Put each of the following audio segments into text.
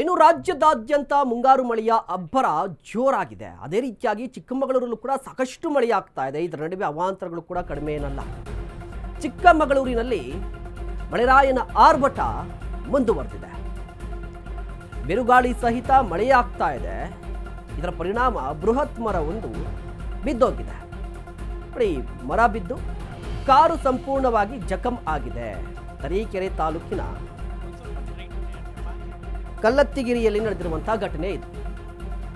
ಇನ್ನು ರಾಜ್ಯದಾದ್ಯಂತ ಮುಂಗಾರು ಮಳೆಯ ಅಬ್ಬರ ಜೋರಾಗಿದೆ. ಅದೇ ರೀತಿಯಾಗಿ ಚಿಕ್ಕಮಗಳೂರಲ್ಲೂ ಕೂಡ ಸಾಕಷ್ಟು ಮಳೆಯಾಗ್ತಾ ಇದೆ. ಇದರ ನಡುವೆ ಅವಾಂತರಗಳು ಕೂಡ ಕಡಿಮೆ ಏನಲ್ಲ ಚಿಕ್ಕಮಗಳೂರಿನಲ್ಲಿ ಮಳೆರಾಯನ ಆರ್ಭಟ ಮುಂದುವರೆದಿದೆ. ಬಿರುಗಾಳಿ ಸಹಿತ ಮಳೆಯಾಗ್ತಾ ಇದೆ. ಇದರ ಪರಿಣಾಮ ಬೃಹತ್ ಮರ ಒಂದು ಬಿದ್ದೋಗಿದೆ. ನೋಡಿ, ಮರ ಬಿದ್ದು ಕಾರು ಸಂಪೂರ್ಣವಾಗಿ ಜಖಂ ಆಗಿದೆ. ತರೀಕೆರೆ ತಾಲೂಕಿನ ಕಲ್ಲತ್ತಿಗಿರಿಯಲ್ಲಿ ನಡೆದಿರುವಂತಹ ಘಟನೆ ಇದು.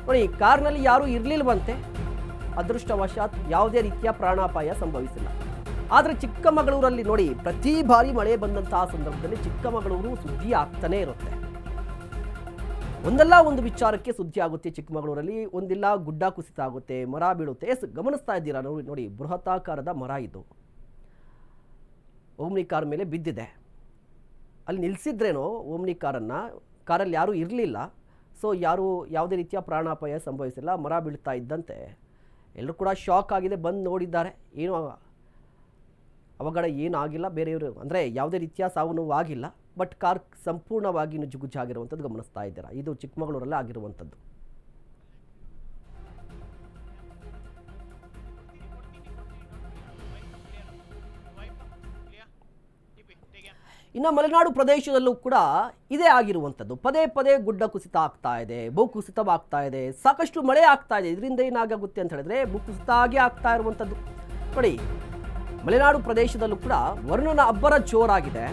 ನೋಡಿ ಕಾರ್ನಲ್ಲಿ ಯಾರೂ ಇರಲಿಲ್ವಂತೆ, ಅದೃಷ್ಟವಶಾತ್ ಯಾವುದೇ ರೀತಿಯ ಪ್ರಾಣಾಪಾಯ ಸಂಭವಿಸಿಲ್ಲ. ಆದರೆ ಚಿಕ್ಕಮಗಳೂರಲ್ಲಿ ನೋಡಿ, ಪ್ರತಿ ಬಾರಿ ಮಳೆ ಬಂದಂತಹ ಸಂದರ್ಭದಲ್ಲಿ ಚಿಕ್ಕಮಗಳೂರು ಸುದ್ದಿ ಆಗ್ತಾನೆ ಇರುತ್ತೆ. ಒಂದಲ್ಲ ಒಂದು ವಿಚಾರಕ್ಕೆ ಸುದ್ದಿ ಆಗುತ್ತೆ ಚಿಕ್ಕಮಗಳೂರಲ್ಲಿ, ಒಂದಿಲ್ಲ ಗುಡ್ಡ ಕುಸಿತ ಆಗುತ್ತೆ, ಮರ ಬೀಳುತ್ತೆ. ಎಸ್, ಗಮನಿಸ್ತಾ ಇದ್ದೀರಾ? ನೋಡಿ ನೋಡಿ, ಬೃಹತಾಕಾರದ ಮರ ಇದು. ಓಮ್ನಿ ಕಾರ್ ಮೇಲೆ ಬಿದ್ದಿದೆ. ಅಲ್ಲಿ ನಿಲ್ಲಿಸಿದ್ರೇನೋ ಓಮ್ನಿ ಕಾರನ್ನು ಕಾರಲ್ಲಿ ಯಾರೂ ಇರಲಿಲ್ಲ. ಸೊ ಯಾರೂ ಯಾವುದೇ ರೀತಿಯ ಪ್ರಾಣಾಪಾಯ ಸಂಭವಿಸಿಲ್ಲ. ಮರ ಬೀಳ್ತಾ ಇದ್ದಂತೆ. ಎಲ್ಲರೂ ಕೂಡ ಶಾಕ್ ಆಗಿದೆ. ಬಂದು ನೋಡಿದ್ದಾರೆ. ಏನು ಅವಘಡ ಏನೂ ಆಗಿಲ್ಲ. ಬೇರೆಯವರು ಅಂದರೆ ಯಾವುದೇ ರೀತಿಯ ಸಾವು ನೋವು ಆಗಿಲ್ಲ. ಬಟ್ ಕಾರ್ ಸಂಪೂರ್ಣವಾಗಿ ನುಜ್ಜುಗುಜ್ಜಾಗಿರುವಂಥದ್ದು ಗಮನಿಸ್ತಾ ಇದ್ದೀರಾ. ಇದು ಚಿಕ್ಕಮಗಳೂರಲ್ಲೇ ಆಗಿರುವಂಥದ್ದು. ಇನ್ನು ಮಲೆನಾಡು ಪ್ರದೇಶದಲ್ಲೂ ಕೂಡ ಇದೇ ಆಗಿರುವಂಥದ್ದು. ಪದೇ ಪದೇ ಗುಡ್ಡ ಕುಸಿತ ಆಗ್ತಾ ಇದೆ, ಭೂ ಕುಸಿತವಾಗ್ತಾ ಇದೆ, ಸಾಕಷ್ಟು ಮಳೆ ಆಗ್ತಾ ಇದೆ. ಇದರಿಂದ ಏನಾಗುತ್ತೆ ಅಂತ ಹೇಳಿದ್ರೆ ಭೂಕುಸಿತ ಆಗಿ ಆಗ್ತಾ ಇರುವಂಥದ್ದು. ನೋಡಿ, ಮಲೆನಾಡು ಪ್ರದೇಶದಲ್ಲೂ ಕೂಡ ವರುಣನ ಅಬ್ಬರ ಜೋರಾಗಿದೆ.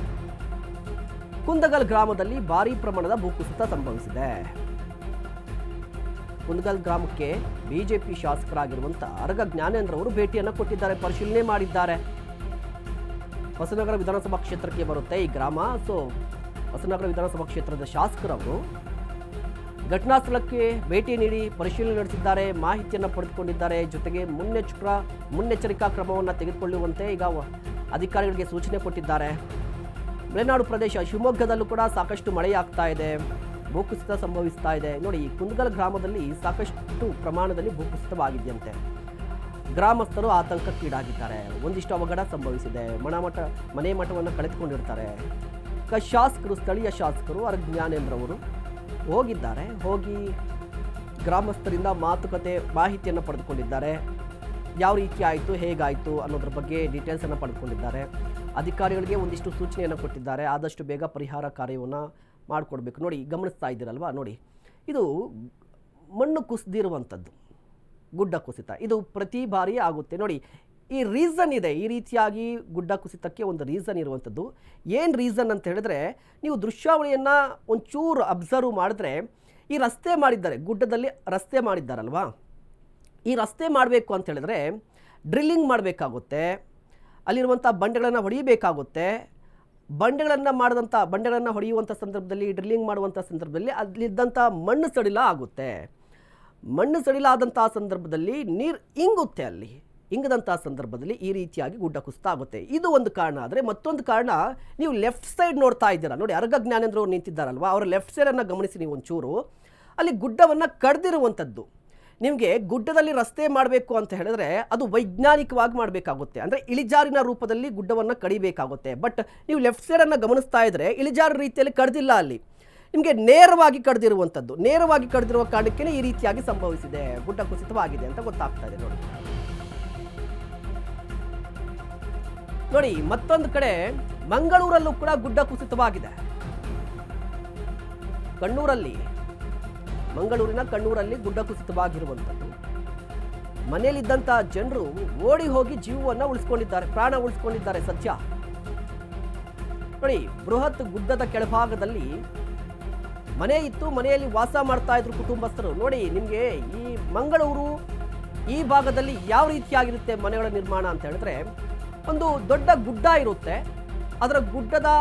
ಕುಂದಗಲ್ ಗ್ರಾಮದಲ್ಲಿ ಭಾರಿ ಪ್ರಮಾಣದ ಭೂಕುಸಿತ ಸಂಭವಿಸಿದೆ. ಕುಂದಗಲ್ ಗ್ರಾಮಕ್ಕೆ ಬಿಜೆಪಿ ಶಾಸಕರಾಗಿರುವಂಥ ಅರಗ ಜ್ಞಾನೇಂದ್ರ ಅವರು ಭೇಟಿಯನ್ನು ಕೊಟ್ಟಿದ್ದಾರೆ, ಪರಿಶೀಲನೆ ಮಾಡಿದ್ದಾರೆ. ಹೊಸನಗರ ವಿಧಾನಸಭಾ ಕ್ಷೇತ್ರಕ್ಕೆ ಬರುತ್ತೆ ಈ ಗ್ರಾಮ. ಸೊ ಹೊಸನಗರ ವಿಧಾನಸಭಾ ಕ್ಷೇತ್ರದ ಶಾಸಕರವರು ಘಟನಾ ಸ್ಥಳಕ್ಕೆ ಭೇಟಿ ನೀಡಿ ಪರಿಶೀಲನೆ ನಡೆಸಿದ್ದಾರೆ, ಮಾಹಿತಿಯನ್ನು ಪಡೆದುಕೊಂಡಿದ್ದಾರೆ. ಜೊತೆಗೆ ಮುನ್ನೆಚ್ಚರ, ಮುನ್ನೆಚ್ಚರಿಕಾ ಕ್ರಮವನ್ನು ತೆಗೆದುಕೊಳ್ಳುವಂತೆ ಈಗ ಅಧಿಕಾರಿಗಳಿಗೆ ಸೂಚನೆ ಕೊಟ್ಟಿದ್ದಾರೆ. ಮಲೆನಾಡು ಪ್ರದೇಶ ಶಿವಮೊಗ್ಗದಲ್ಲೂ ಕೂಡ ಸಾಕಷ್ಟು ಮಳೆಯಾಗ್ತಾ ಇದೆ. ಭೂಕುಸಿತ ಸಂಭವಿಸ್ತಾ ಇದೆ. ನೋಡಿ, ಕುಂದಗಲ್ ಗ್ರಾಮದಲ್ಲಿ ಸಾಕಷ್ಟು ಪ್ರಮಾಣದಲ್ಲಿ ಭೂಕುಸಿತವಾಗಿದೆಯಂತೆ. ಗ್ರಾಮಸ್ಥರು ಆತಂಕಕ್ಕೀಡಾಗಿದ್ದಾರೆ. ಒಂದಿಷ್ಟು ಅವಘಡ ಸಂಭವಿಸಿದೆ. ಮಣಮಠ, ಮನೆ ಮಠವನ್ನು ಕಳೆದುಕೊಂಡಿರ್ತಾರೆ. ಕ ಶಾಸಕರು, ಸ್ಥಳೀಯ ಶಾಸಕರು ಅರ ಜ್ಞಾನೇಂದ್ರವರು ಹೋಗಿದ್ದಾರೆ. ಹೋಗಿ ಗ್ರಾಮಸ್ಥರಿಂದ ಮಾತುಕತೆ, ಮಾಹಿತಿಯನ್ನು ಪಡೆದುಕೊಂಡಿದ್ದಾರೆ. ಯಾವ ರೀತಿ ಆಯಿತು, ಹೇಗಾಯಿತು ಅನ್ನೋದ್ರ ಬಗ್ಗೆ ಡೀಟೇಲ್ಸನ್ನು ಪಡೆದುಕೊಂಡಿದ್ದಾರೆ. ಅಧಿಕಾರಿಗಳಿಗೆ ಒಂದಿಷ್ಟು ಸೂಚನೆಯನ್ನು ಕೊಟ್ಟಿದ್ದಾರೆ. ಆದಷ್ಟು ಬೇಗ ಪರಿಹಾರ ಕಾರ್ಯವನ್ನು ಮಾಡಿಕೊಡ್ಬೇಕು. ನೋಡಿ, ಗಮನಿಸ್ತಾ ಇದ್ದೀರಲ್ವ? ನೋಡಿ, ಇದು ಮಣ್ಣು ಕುಸಿದಿರುವಂಥದ್ದು. ಗುಡ್ಡ ಕುಸಿತ. ಇದು ಪ್ರತಿ ಬಾರಿ ಆಗುತ್ತೆ. ನೋಡಿ, ಈ ರೀಸನ್ ಇದೆ. ಈ ರೀತಿಯಾಗಿ ಗುಡ್ಡ ಕುಸಿತಕ್ಕೆ ಒಂದು ರೀಸನ್ ಇರುವಂಥದ್ದು. ಏನು ರೀಸನ್ ಅಂತ ಹೇಳಿದ್ರೆ, ನೀವು ದೃಶ್ಯಾವಳಿಯನ್ನು ಒಂಚೂರು ಅಬ್ಸರ್ವ್ ಮಾಡಿದ್ರೆ, ಈ ರಸ್ತೆ ಮಾಡಿದ್ದಾರೆ. ಗುಡ್ಡದಲ್ಲಿ ರಸ್ತೆ ಮಾಡಿದ್ದಾರಲ್ವಾ? ಈ ರಸ್ತೆ ಮಾಡಬೇಕು ಅಂತ ಹೇಳಿದ್ರೆ ಡ್ರಿಲ್ಲಿಂಗ್ ಮಾಡಬೇಕಾಗುತ್ತೆ. ಅಲ್ಲಿರುವಂಥ ಬಂಡೆಗಳನ್ನು ಹೊಡೆಯಬೇಕಾಗುತ್ತೆ. ಬಂಡೆಗಳನ್ನು ಮಾಡಿದಂಥ, ಬಂಡೆಗಳನ್ನು ಹೊಡೆಯುವಂಥ ಸಂದರ್ಭದಲ್ಲಿ ಡ್ರಿಲ್ಲಿಂಗ್ ಮಾಡುವಂಥ ಸಂದರ್ಭದಲ್ಲಿ ಅಲ್ಲಿದ್ದಂಥ ಮಣ್ಣು ಸಡಿಲ ಆಗುತ್ತೆ. ಮಣ್ಣು ಸಡಿಲ ಆದಂಥ ಸಂದರ್ಭದಲ್ಲಿ ನೀರು ಇಂಗುತ್ತೆ ಅಲ್ಲಿ. ಇಂಗದಂಥ ಸಂದರ್ಭದಲ್ಲಿ ಈ ರೀತಿಯಾಗಿ ಗುಡ್ಡ ಕುಸಿತ ಆಗುತ್ತೆ ಇದು ಒಂದು ಕಾರಣ. ಆದರೆ ಮತ್ತೊಂದು ಕಾರಣ, ನೀವು ಲೆಫ್ಟ್ ಸೈಡ್ ನೋಡ್ತಾ ಇದ್ದೀರಾ? ನೋಡಿ, ಅರ್ಗ ಜ್ಞಾನೇಂದ್ರ ಅವರು ನಿಂತಿದ್ದಾರಲ್ವ? ಅವರ ಲೆಫ್ಟ್ ಸೈಡನ್ನು ಗಮನಿಸಿ ನೀವು ಒಂಚೂರು. ಅಲ್ಲಿ ಗುಡ್ಡವನ್ನು ಕಡ್ದಿರುವಂಥದ್ದು. ನಿಮಗೆ ಗುಡ್ಡದಲ್ಲಿ ರಸ್ತೆ ಮಾಡಬೇಕು ಅಂತ ಹೇಳಿದ್ರೆ ಅದು ವೈಜ್ಞಾನಿಕವಾಗಿ ಮಾಡಬೇಕಾಗುತ್ತೆ. ಅಂದರೆ ಇಳಿಜಾರಿನ ರೂಪದಲ್ಲಿ ಗುಡ್ಡವನ್ನು ಕಡಿಬೇಕಾಗುತ್ತೆ. ಬಟ್ ನೀವು ಲೆಫ್ಟ್ ಸೈಡನ್ನು ಗಮನಿಸ್ತಾ ಇದ್ದರೆ ಇಳಿಜಾರು ರೀತಿಯಲ್ಲಿ ಕಡ್ದಿಲ್ಲ ಅಲ್ಲಿ. ನಿಮಗೆ ನೇರವಾಗಿ ಕಡ್ದಿರುವಂಥದ್ದು ನೇರವಾಗಿ ಕಡ್ದಿರುವ ಕಾರಣಕ್ಕೆ ಈ ರೀತಿಯಾಗಿ ಸಂಭವಿಸಿದೆ. ಗುಡ್ಡ ಕುಸಿತವಾಗಿದೆ ಅಂತ ಗೊತ್ತಾಗ್ತಾ ಇದೆ ನೋಡಿ. ನೋಡಿ, ಮತ್ತೊಂದು ಕಡೆ ಮಂಗಳೂರಲ್ಲೂ ಕೂಡ ಗುಡ್ಡ ಕುಸಿತವಾಗಿದೆ. ಕಣ್ಣೂರಲ್ಲಿ, ಮಂಗಳೂರಿನ ಕಣ್ಣೂರಲ್ಲಿ ಗುಡ್ಡ ಕುಸಿತವಾಗಿರುವಂಥದ್ದು. ಮನೆಯಲ್ಲಿದ್ದಂಥ ಜನರು ಓಡಿ ಹೋಗಿ ಜೀವವನ್ನು ಉಳಿಸ್ಕೊಂಡಿದ್ದಾರೆ, ಪ್ರಾಣ ಉಳಿಸ್ಕೊಂಡಿದ್ದಾರೆ ಸದ್ಯ. ನೋಡಿ, ಬೃಹತ್ ಗುಡ್ಡದ ಕೆಳಭಾಗದಲ್ಲಿ ಮನೆ ಇತ್ತು, ಮನೆಯಲ್ಲಿ ವಾಸ ಮಾಡ್ತಾ ಇದ್ರು ಕುಟುಂಬಸ್ಥರು. ನೋಡಿ, ನಿಮಗೆ ಈ ಮಂಗಳೂರು ಈ ಭಾಗದಲ್ಲಿ ಯಾವ ರೀತಿಯಾಗಿರುತ್ತೆ ಮನೆಗಳ ನಿರ್ಮಾಣ ಅಂತ ಹೇಳಿದ್ರೆ, ಒಂದು ದೊಡ್ಡ ಗುಡ್ಡ ಇರುತ್ತೆ. ಅದರ ಗುಡ್ಡದ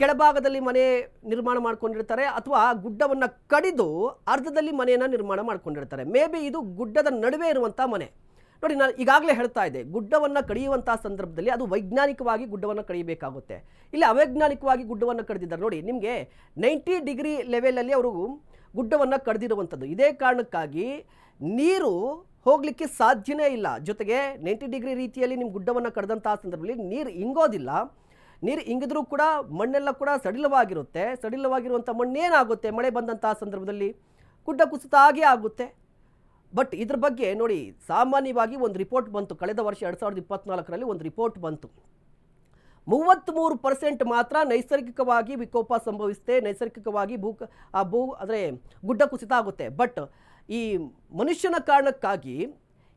ಕೆಳಭಾಗದಲ್ಲಿ ಮನೆ ನಿರ್ಮಾಣ ಮಾಡ್ಕೊಂಡಿರ್ತಾರೆ, ಅಥವಾ ಗುಡ್ಡವನ್ನು ಕಡಿದು ಅರ್ಧದಲ್ಲಿ ಮನೆಯನ್ನು ನಿರ್ಮಾಣ ಮಾಡ್ಕೊಂಡಿರ್ತಾರೆ. ಮೇ ಬಿ ಇದು ಗುಡ್ಡದ ನಡುವೆ ಇರುವಂಥ ಮನೆ. ನೋಡಿ, ನಾನು ಈಗಾಗಲೇ ಹೇಳ್ತಾ ಇದ್ದೆ, ಗುಡ್ಡವನ್ನು ಕಡಿಯುವಂಥ ಸಂದರ್ಭದಲ್ಲಿ ಅದು ವೈಜ್ಞಾನಿಕವಾಗಿ ಗುಡ್ಡವನ್ನು ಕಡಿಯಬೇಕಾಗುತ್ತೆ. ಇಲ್ಲಿ, ಅವೈಜ್ಞಾನಿಕವಾಗಿ ಗುಡ್ಡವನ್ನು ಕಡಿದಿದ್ದಾರೆ. ನೋಡಿ, ನಿಮಗೆ ನೈಂಟಿ ಡಿಗ್ರಿ ಲೆವೆಲಲ್ಲಿ ಅವರು ಗುಡ್ಡವನ್ನು ಕಡಿದಿರುವಂಥದ್ದು. ಇದೇ ಕಾರಣಕ್ಕಾಗಿ ನೀರು ಹೋಗಲಿಕ್ಕೆ ಸಾಧ್ಯನೇ ಇಲ್ಲ. ಜೊತೆಗೆ ನೈಂಟಿ ಡಿಗ್ರಿ ರೀತಿಯಲ್ಲಿ ನಿಮ್ಮ ಗುಡ್ಡವನ್ನು ಕಡ್ದಂತಹ ಸಂದರ್ಭದಲ್ಲಿ ನೀರು ಇಂಗೋದಿಲ್ಲ. ನೀರು ಇಂಗಿದ್ರೂ ಕೂಡ ಮಣ್ಣೆಲ್ಲ ಕೂಡ ಸಡಿಲವಾಗಿರುತ್ತೆ. ಸಡಿಲವಾಗಿರುವಂಥ ಮಣ್ಣೇನಾಗುತ್ತೆ? ಮಳೆ ಬಂದಂತಹ ಸಂದರ್ಭದಲ್ಲಿ ಗುಡ್ಡ ಕುಸಿತ ಆಗೇ ಆಗುತ್ತೆ. ಬಟ್ ಇದ್ರ ಬಗ್ಗೆ ನೋಡಿ, ಸಾಮಾನ್ಯವಾಗಿ ಒಂದು ರಿಪೋರ್ಟ್ ಬಂತು. ಕಳೆದ ವರ್ಷ ಎರಡು ಸಾವಿರದ ಇಪ್ಪತ್ನಾಲ್ಕರಲ್ಲಿ ಒಂದು ರಿಪೋರ್ಟ್ ಬಂತು. ಮೂವತ್ತ್ಮೂರು ಪರ್ಸೆಂಟ್ ಮಾತ್ರ ನೈಸರ್ಗಿಕವಾಗಿ ವಿಕೋಪ ಸಂಭವಿಸುತ್ತೆ ನೈಸರ್ಗಿಕವಾಗಿ ಭೂ, ಆ ಭೂ, ಅಂದರೆ ಗುಡ್ಡ ಕುಸಿತ ಆಗುತ್ತೆ. ಬಟ್ ಈ ಮನುಷ್ಯನ ಕಾರಣಕ್ಕಾಗಿ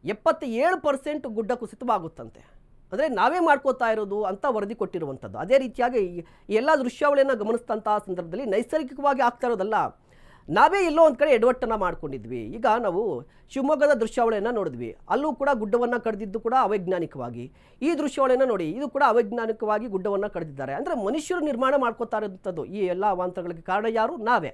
ಎಪ್ಪತ್ತ ಏಳು ಪರ್ಸೆಂಟ್ ಗುಡ್ಡ ಕುಸಿತವಾಗುತ್ತಂತೆ. ಅಂದರೆ ನಾವೇ ಮಾಡ್ಕೋತಾ ಇರೋದು ಅಂತ ವರದಿ ಕೊಟ್ಟಿರುವಂಥದ್ದು. ಅದೇ ರೀತಿಯಾಗಿ ಎಲ್ಲ ದೃಶ್ಯಾವಳಿಯನ್ನು ಗಮನಿಸಿದಂತಹ ಸಂದರ್ಭದಲ್ಲಿ ನೈಸರ್ಗಿಕವಾಗಿ ಆಗ್ತಾ ಇರೋದಲ್ಲ ನಾವೇ ಇಲ್ಲೋ ಒಂದು ಕಡೆ ಎಡವಟ್ಟನ್ನು ಮಾಡ್ಕೊಂಡಿದ್ವಿ. ಈಗ ನಾವು ಶಿವಮೊಗ್ಗದ ದೃಶ್ಯಾವಳಿಯನ್ನು ನೋಡಿದ್ವಿ. ಅಲ್ಲೂ ಕೂಡ ಗುಡ್ಡವನ್ನು ಕಡಿದಿದ್ದು ಕೂಡ ಅವೈಜ್ಞಾನಿಕವಾಗಿ. ಈ ದೃಶ್ಯಾವಳಿಯನ್ನು ನೋಡಿ ಇದು ಕೂಡ ಅವೈಜ್ಞಾನಿಕವಾಗಿ ಗುಡ್ಡವನ್ನು ಕಡಿದಿದ್ದಾರೆ. ಅಂದರೆ ಮನುಷ್ಯರು ನಿರ್ಮಾಣ ಮಾಡ್ಕೋತಾ ಇರೋಂಥದ್ದು ಈ ಎಲ್ಲ ಅವಾಂತರಗಳಿಗೆ ಕಾರಣ ಯಾರು? ನಾವೇ.